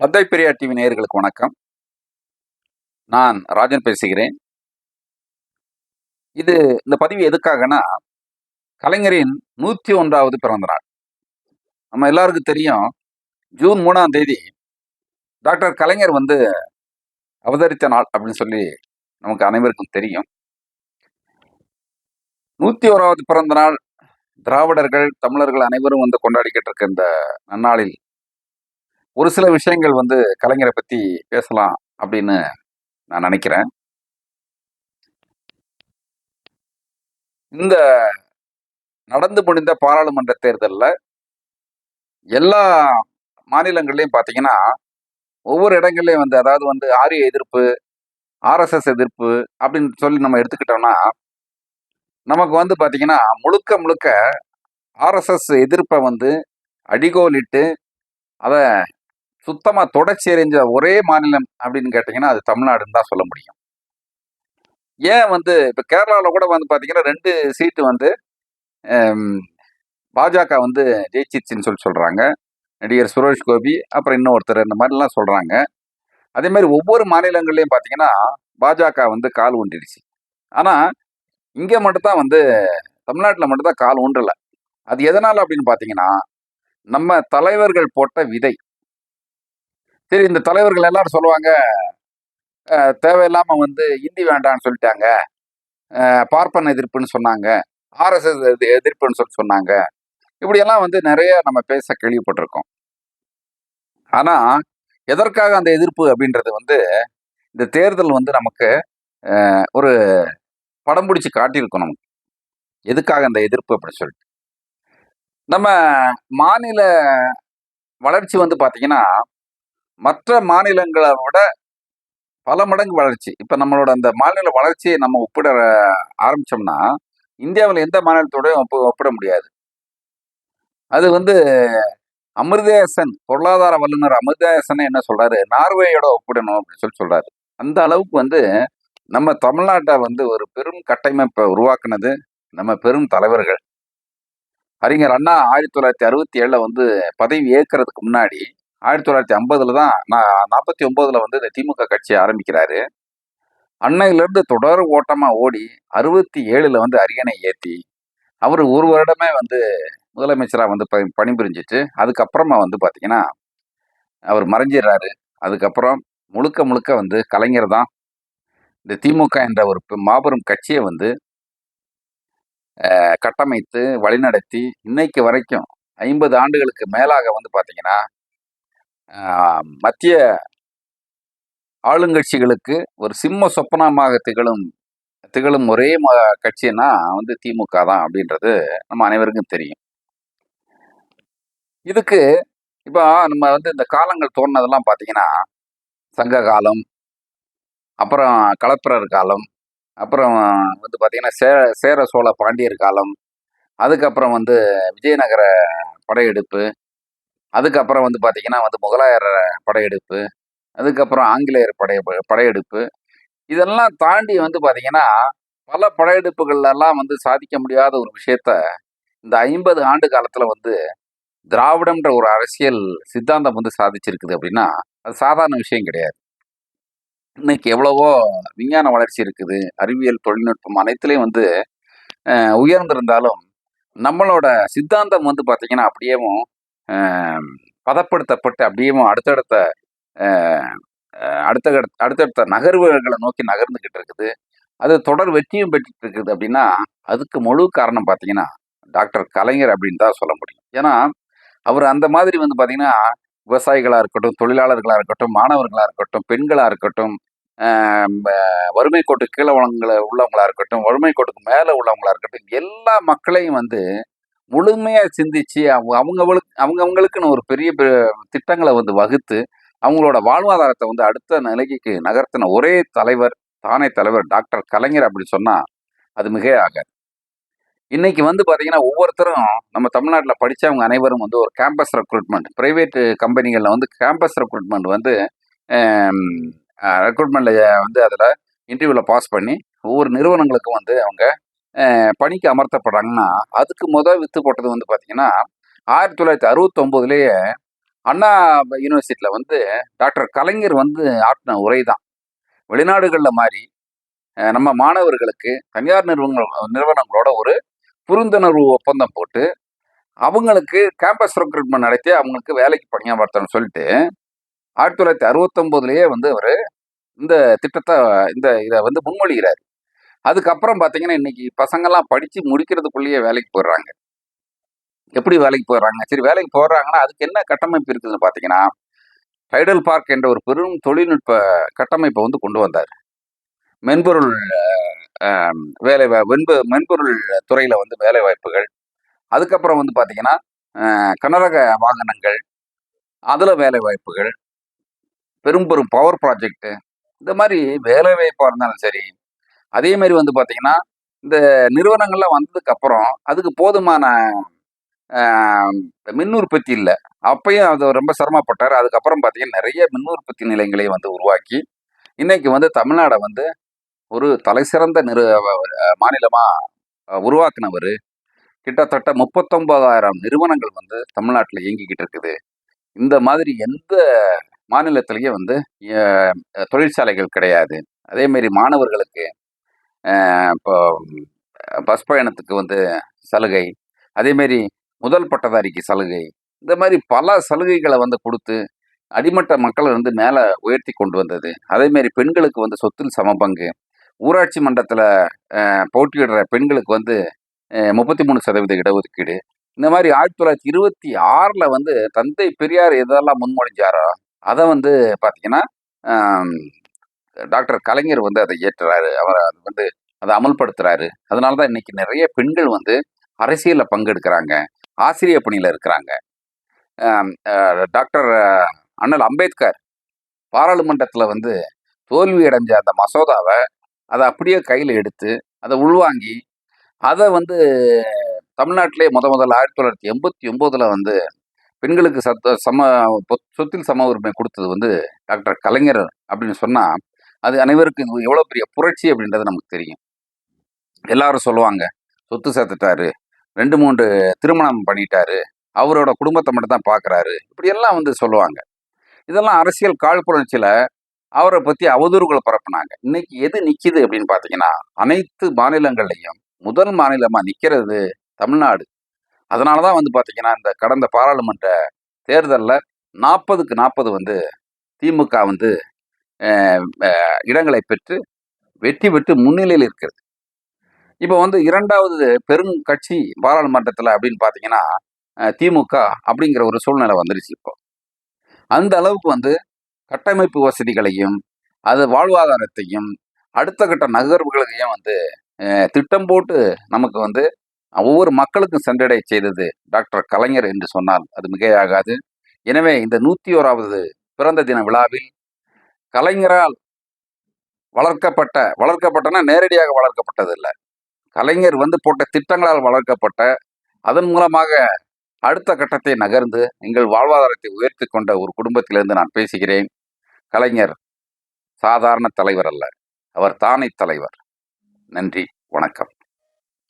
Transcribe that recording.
தந்தை பெரியார் டிவி நேயர்களுக்கு வணக்கம். நான் ராஜன் பேசுகிறேன். இது இந்த பதிவு எதுக்காகனா கலைஞரின் நூற்றி ஒன்றாவது பிறந்த நாள். நம்ம எல்லாருக்கும் தெரியும் ஜூன் மூணாம் தேதி டாக்டர் கலைஞர் வந்து அவதரித்த நாள் அப்படின்னு சொல்லி நமக்கு அனைவருக்கும் தெரியும். நூற்றி ஓராவது பிறந்த நாள் திராவிடர்கள் தமிழர்கள் அனைவரும் வந்து கொண்டாடிக்கிட்டு இருக்க இந்த நன்னாளில் ஒரு சில விஷயங்கள் வந்து கலைஞரை பற்றி பேசலாம் அப்படின்னு நான் நினைக்கிறேன். இந்த நடந்து முடிந்த பாராளுமன்ற தேர்தலில் எல்லா மாநிலங்கள்லையும் பார்த்தீங்கன்னா ஒவ்வொரு இடங்கள்லையும் வந்து அதாவது வந்து ஆரிய எதிர்ப்பு ஆர்எஸ்எஸ் எதிர்ப்பு அப்படின்னு சொல்லி நம்ம எடுத்துக்கிட்டோம்னா நமக்கு வந்து பார்த்தீங்கன்னா முழுக்க முழுக்க ஆர்எஸ்எஸ் எதிர்ப்பை வந்து அடிகோலிட்டு அதை சுத்தமாக தொடர்ச்சி எறிஞ்ச ஒரே மாநிலம் அப்படின்னு கேட்டிங்கன்னா அது தமிழ்நாடுன்னு தான் சொல்ல முடியும். ஏன் வந்து இப்போ கேரளாவில் கூட வந்து பார்த்தீங்கன்னா ரெண்டு சீட்டு வந்து பாஜக வந்து ஜெயிச்சிச்சின்னு சொல்லி சொல்கிறாங்க நடிகர் சுரேஷ் கோபி அப்புறம் இன்னொருத்தர் இந்த மாதிரிலாம் சொல்கிறாங்க அதே மாதிரி ஒவ்வொரு மாநிலங்கள்லையும் பார்த்தீங்கன்னா பாஜக வந்து கால் ஊண்டிடுச்சு. ஆனால் இங்கே மட்டும்தான் வந்து தமிழ்நாட்டில் மட்டும்தான் கால் ஊன்றலை. அது எதனால் அப்படின்னு பார்த்தீங்கன்னா நம்ம தலைவர்கள் போட்ட விதை. சரி இந்த தலைவர்கள் எல்லாரும் சொல்லுவாங்க தேவையில்லாமல் வந்து இந்தி வேண்டான்னு சொல்லிட்டாங்க. பார்ப்பன் எதிர்ப்புன்னு சொன்னாங்க. ஆர்எஸ்எஸ் எதிர்ப்புன்னு சொல்லி சொன்னாங்க. இப்படியெல்லாம் வந்து நிறைய நம்ம பேச கேள்விப்பட்டிருக்கோம். ஆனால் எதற்காக அந்த எதிர்ப்பு அப்படின்றது வந்து இந்த தேர்தல் வந்து நமக்கு ஒரு படம் பிடிச்சி காட்டியிருக்கோம் நமக்கு. எதுக்காக அந்த எதிர்ப்பு அப்படின்னு சொல்லிட்டு. நம்ம மாநில வளர்ச்சி வந்து பார்த்திங்கன்னா மற்ற மாநிலங்களை விட பல மடங்கு வளர்ச்சி. இப்போ நம்மளோட அந்த மாநில வளர்ச்சியை நம்ம ஒப்பிட ஆரம்பிச்சோம்னா இந்தியாவில் எந்த மாநிலத்தோடயும் ஒப்பு ஒப்பிட முடியாது. அது வந்து அமிர்தேசன் பொருளாதார வல்லுநர் அமிர்தேசன் என்ன சொல்கிறாரு நார்வேயோட ஒப்பிடணும் அப்படின்னு சொல்லி சொல்கிறாரு அந்த அளவுக்கு வந்து நம்ம தமிழ்நாட்டை வந்து ஒரு பெரும் கட்டமைப்பை உருவாக்குனது நம்ம பெரும் தலைவர்கள். அறிஞர் அண்ணா ஆயிரத்தி தொள்ளாயிரத்தி அறுபத்தி ஏழில் வந்து பதவி ஏற்கிறதுக்கு முன்னாடி ஆயிரத்தி தொள்ளாயிரத்தி ஐம்பதுல தான் நான் நாற்பத்தி ஒன்பதுல வந்து இந்த திமுக கட்சியை ஆரம்பிக்கிறாரு. அன்னையிலிருந்து தொடர் ஓட்டமாக ஓடி அறுபத்தி ஏழில் வந்து அரியணை ஏற்றி அவர் ஒரு வருடமே வந்து முதலமைச்சராக வந்து ப பணிபுரிஞ்சிட்டு அதுக்கப்புறமா வந்து பார்த்தீங்கன்னா அவர் மறைஞ்சிடுறாரு அதுக்கப்புறம் முழுக்க முழுக்க வந்து கலைஞர் தான். இந்த திமுக என்ற ஒரு பெ- மாபெரும் கட்சியை வந்து கட்டமைத்து வழிநடத்தி இன்னைக்கு வரைக்கும் ஐம்பது ஆண்டுகளுக்கு மேலாக வந்து பார்த்தீங்கன்னா மத்திய ஆளுங்கட்சிகளுக்கு ஒரு சிம்ம சொப்பனமாக திகழும் திகழும் ஒரே ம- கட்சின்னா வந்து திமுக தான் அப்படின்றது நம்ம அனைவருக்கும் தெரியும். இதுக்கு இப்போ நம்ம வந்து இந்த காலங்கள் தோணுனதெல்லாம் பார்த்தீங்கன்னா சங்க காலம் அப்புறம் கலப்பிரர் காலம் அப்புறம் வந்து பார்த்தீங்கன்னா சே சேர சோழ பாண்டியர் காலம் அதுக்கப்புறம் வந்து விஜயநகர படையெடுப்பு அதுக்கப்புறம் வந்து பார்த்திங்கன்னா வந்து முகலாயர் படையெடுப்பு அதுக்கப்புறம் ஆங்கிலேயர் படை படையெடுப்பு. இதெல்லாம் தாண்டி வந்து பார்த்திங்கன்னா பல படையெடுப்புகள்லாம் வந்து சாதிக்க முடியாத ஒரு விஷயத்த இந்த ஐம்பது ஆண்டு காலத்தில் வந்து திராவிடம்ன்ற ஒரு அரசியல் சித்தாந்தம் வந்து சாதிச்சிருக்குது அப்படின்னா அது சாதாரண விஷயம் கிடையாது. இன்னைக்கு எவ்வளவோ விஞ்ஞான வளர்ச்சி இருக்குது அறிவியல் தொழில்நுட்பம் அனைத்துலேயும் வந்து உயர்ந்திருந்தாலும் நம்மளோட சித்தாந்தம் வந்து பார்த்திங்கன்னா அப்படியேவும் பதப்படுத்தப்பட்டு அப்படியே அடுத்தடுத்த அடுத்த அடுத்தடுத்த நகர்வுகளை நோக்கி நகர்ந்துக்கிட்டு இருக்குது. அது தொடர் வெற்றியும் பெற்றுட்டு இருக்குது அப்படின்னா அதுக்கு முழு காரணம் பார்த்தீங்கன்னா டாக்டர் கலைஞர் அப்படின்னு தான் சொல்ல முடியும். ஏன்னா அவர் அந்த மாதிரி வந்து பார்த்தீங்கன்னா விவசாயிகளாக இருக்கட்டும் தொழிலாளர்களாக இருக்கட்டும் மாணவர்களாக இருக்கட்டும் பெண்களாக இருக்கட்டும் வறுமை கோட்டு கீழே உள்ளவங்கள உள்ளவங்களாக இருக்கட்டும் வறுமை கோட்டுக்கு மேலே உள்ளவங்களாக இருக்கட்டும் எல்லா மக்களையும் வந்து முழுமையாக சிந்திச்சு அவங்க அவங்களுக்கு அவங்கவுங்களுக்குன்னு ஒரு பெரிய திட்டங்களை வந்து வகுத்து அவங்களோட வாழ்வாதாரத்தை வந்து அடுத்த நிலைக்கு நகர்த்தின ஒரே தலைவர் தானே தலைவர் டாக்டர் கலைஞர் அப்படி சொன்னால் அது மிக ஆகாது. இன்னைக்கு வந்து பார்த்தீங்கன்னா ஒவ்வொருத்தரும் நம்ம தமிழ்நாட்டில் படித்தவங்க அனைவரும் வந்து ஒரு கேம்பஸ் ரெக்ரூட்மெண்ட் ப்ரைவேட் கம்பெனிகளில் வந்து கேம்பஸ் ரெக்ரூட்மெண்ட் வந்து ரெக்ரூட்மெண்ட்டில் வந்து அதில் இன்டர்வியூவில் பாஸ் பண்ணி ஒவ்வொரு நிறுவனங்களுக்கும் வந்து அவங்க பணிக்கு அமர்த்தப்படுறாங்கன்னா அதுக்கு முதல் வித்து போட்டது வந்து பார்த்தீங்கன்னா ஆயிரத்தி தொள்ளாயிரத்தி அறுபத்தொம்போதுலேயே அண்ணா யூனிவர்சிட்டியில் வந்து டாக்டர் கலைஞர் வந்து ஆட்டின உரை தான் வெளிநாடுகளில் மாதிரி நம்ம மாணவர்களுக்கு தனியார் நிறுவனங்கள் நிறுவனங்களோட ஒரு புரிந்துணர்வு ஒப்பந்தம் போட்டு அவங்களுக்கு கேம்பஸ் ரெக்ரூட்மெண்ட் நடத்தி அவங்களுக்கு வேலைக்கு பணியாமர்த்தணும்னு சொல்லிட்டு ஆயிரத்தி தொள்ளாயிரத்தி அறுபத்தொம்போதுலேயே வந்து அவர் இந்த திட்டத்தை இந்த இதை வந்து முன்மொழிகிறார். அதுக்கப்புறம் பார்த்தீங்கன்னா இன்னைக்கு பசங்கள்லாம் படித்து முடிக்கிறதுக்குள்ளேயே வேலைக்கு போயிடுறாங்க. எப்படி வேலைக்கு போயிடுறாங்க? சரி வேலைக்கு போடுறாங்கன்னா அதுக்கு என்ன கட்டமைப்பு இருக்குதுன்னு பார்த்தீங்கன்னா டைடல் பார்க் என்ற ஒரு பெரும் தொழில்நுட்ப கட்டமைப்பை வந்து கொண்டு வந்தார். மென்பொருள் வேலை வெண்பு மென்பொருள் துறையில் வந்து வேலை வாய்ப்புகள் அதுக்கப்புறம் வந்து பார்த்திங்கன்னா கனரக வாகனங்கள் அதில் வேலை வாய்ப்புகள் பெரும் பெரும் பவர் ப்ராஜெக்ட் இந்த மாதிரி வேலை வாய்ப்பாக இருந்தாலும் சரி அதே மாதிரி வந்து பார்த்தீங்கன்னா இந்த நிறுவனங்கள்லாம் வந்ததுக்கு அப்புறம் அதுக்கு போதுமான மின் உற்பத்தி இல்லை. அப்பயும் அது ரொம்ப சிரமப்பட்டார். அதுக்கப்புறம் பார்த்தீங்கன்னா நிறைய மின் உற்பத்தி நிலையங்களை வந்து உருவாக்கி இன்னைக்கு வந்து தமிழ்நாடை வந்து ஒரு தலைசிறந்த நிறு மாநிலமாக உருவாக்குனவர். கிட்டத்தட்ட முப்பத்தொன்பதாயிரம் நிறுவனங்கள் வந்து தமிழ்நாட்டில் இயங்கிக்கிட்டு இருக்குது. இந்த மாதிரி எந்த மாநிலத்திலையும் வந்து தொழிற்சாலைகள் கிடையாது. அதேமாரி மாணவர்களுக்கு இப்போ பஸ் பயணத்துக்கு வந்து சலுகை. அதேமாரி முதல் பட்டதாரிக்கு சலுகை. இந்த மாதிரி பல சலுகைகளை வந்து கொடுத்து அடிமட்ட மக்களை வந்து மேலே உயர்த்தி கொண்டு வந்தது. அதேமாரி பெண்களுக்கு வந்து சொத்தில் சமபங்கு ஊராட்சி மன்றத்தில் போட்டியிடுற பெண்களுக்கு வந்து முப்பத்தி மூணு சதவீத இடஒதுக்கீடு. இந்த மாதிரி ஆயிரத்தி தொள்ளாயிரத்தி இருபத்தி ஆறில் வந்து தந்தை பெரியார் எதெல்லாம் முன்மொழிஞ்சாரோ அதை வந்து பார்த்தீங்கன்னா டாக்டர் கலைஞர் வந்து அதை ஏற்றுறாரு. அவர் அது வந்து அதை அமல்படுத்துறாரு. அதனால தான் இன்னைக்கு நிறைய பெண்கள் வந்து அரசியலில் பங்கெடுக்கிறாங்க. ஆசிரியர் பணியில் இருக்கிறாங்க. டாக்டர் அண்ணல் அம்பேத்கர் பாராளுமன்றத்தில் வந்து தோல்வி அடைஞ்ச அந்த மசோதாவை அதை அப்படியே கையில் எடுத்து அதை உள்வாங்கி அதை வந்து தமிழ்நாட்டிலே முத முதல்ல ஆயிரத்தி தொள்ளாயிரத்தி எண்பத்தி ஒம்போதில் வந்து பெண்களுக்கு சத்த சம சொத்தில் சம உரிமை கொடுத்தது வந்து டாக்டர் கலைஞர் அப்படின்னு சொன்னால் அது அனைவருக்கும் எவ்வளோ பெரிய புரட்சி அப்படின்றது நமக்கு தெரியும். எல்லாரும் சொல்லுவாங்க சொத்து சேர்த்துட்டாரு ரெண்டு மூன்று திருமணம் பண்ணிட்டாரு அவரோட குடும்பத்தை மட்டும் தான் பார்க்குறாரு இப்படியெல்லாம் வந்து சொல்லுவாங்க. இதெல்லாம் அரசியல் காழ்ப்புணர்ச்சியில் அவரை பற்றி அவதூறுகளை பரப்புனாங்க. இன்னைக்கு எது நிற்கிது அப்படின்னு பார்த்தீங்கன்னா அனைத்து மாநிலங்கள்லையும் முதல் மாநிலமாக நிற்கிறது தமிழ்நாடு. அதனால தான் வந்து பார்த்தீங்கன்னா இந்த கடந்த பாராளுமன்ற தேர்தலில் நாற்பதுக்கு நாற்பது வந்து திமுக வந்து இடங்களை பெற்று வெற்றி பெற்று முன்னிலையில் இருக்கிறது. இப்போ வந்து இரண்டாவது பெரும் கட்சி பாராளுமன்றத்தில் அப்படின்னு பார்த்தீங்கன்னா திமுக அப்படிங்கிற ஒரு சூழ்நிலை வந்துருச்சு இப்போ. அந்த அளவுக்கு வந்து கட்டமைப்பு வசதிகளையும் அது வாழ்வாதாரத்தையும் அடுத்த கட்ட நகர்வுகளையும் வந்து திட்டம் போட்டு நமக்கு வந்து ஒவ்வொரு மக்களுக்கும் சென்றடை செய்தது டாக்டர் கலைஞர் என்று சொன்னால் அது மிகையாகாது. எனவே இந்த நூற்றி ஓராவது பிறந்த தின விழாவில் கலைஞரால் வளர்க்கப்பட்ட வளர்க்கப்பட்டனா நேரடியாக வளர்க்கப்பட்டது இல்லை கலைஞர் வந்து போட்ட திட்டங்களால் வளர்க்கப்பட்ட அதன் மூலமாக அடுத்த கட்டத்தை நகர்ந்து எங்கள் வாழ்வாதாரத்தை உயர்த்தி கொண்ட ஒரு குடும்பத்திலிருந்து நான் பேசுகிறேன். கலைஞர் சாதாரண தலைவர் அல்ல அவர் தானே தலைவர். நன்றி வணக்கம்.